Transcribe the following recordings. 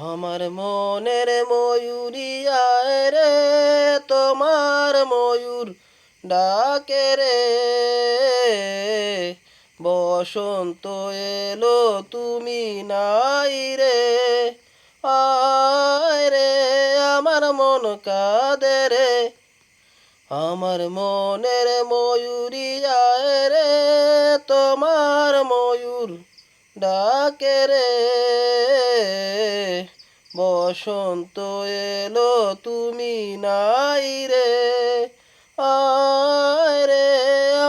আমার মনের ময়ূরিয়ায় রে, তোমার ময়ূর ডাকে রে। বসন্ত এলো, তুমি নাই রে। আয় রে, আমার মন কাঁদে রে। আমার মনের ময়ূরিয়ায় রে, তোমার ময়ূর ডাকে রে। বসন্ত এলো তুমি নাই রে। আয় রে,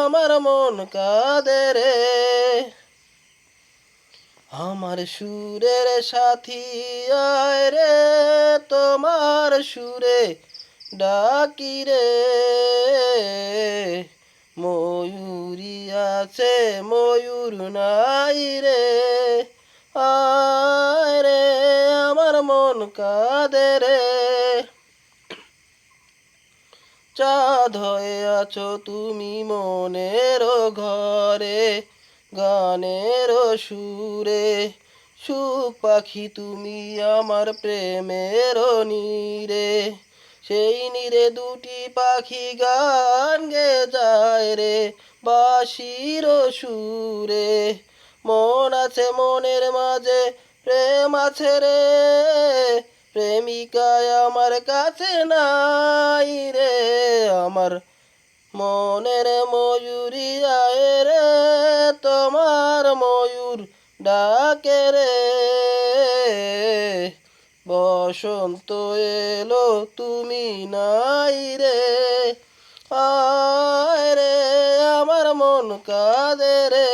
আমার মন কাঁদে রে। আমার সুরের সাথী আয় রে, তোমার সুরে ডাকি রে। ময়ূরী আছে, ময়ূর নাই রে। আয় রে মন কাঁদে রে চাঁদ হয়ে আছো তুমি মনের ঘরে, গানের সুরে। সুখ পাখি তুমি আমার প্রেমের নীরে। সেই নীরে দুটি পাখি গান গে যায় রে বাসির সুরে। মন আছে মনের মাঝে প্রেম আছে রে, প্রেমিকায় আমার কাছে নাই রে। আমার মনের ময়ূরী আয় রে, তোমার ময়ূর ডাকে রে। বসন্ত এলো, তুমি নাই রে। আয় রে, আমার মন কাঁদে রে।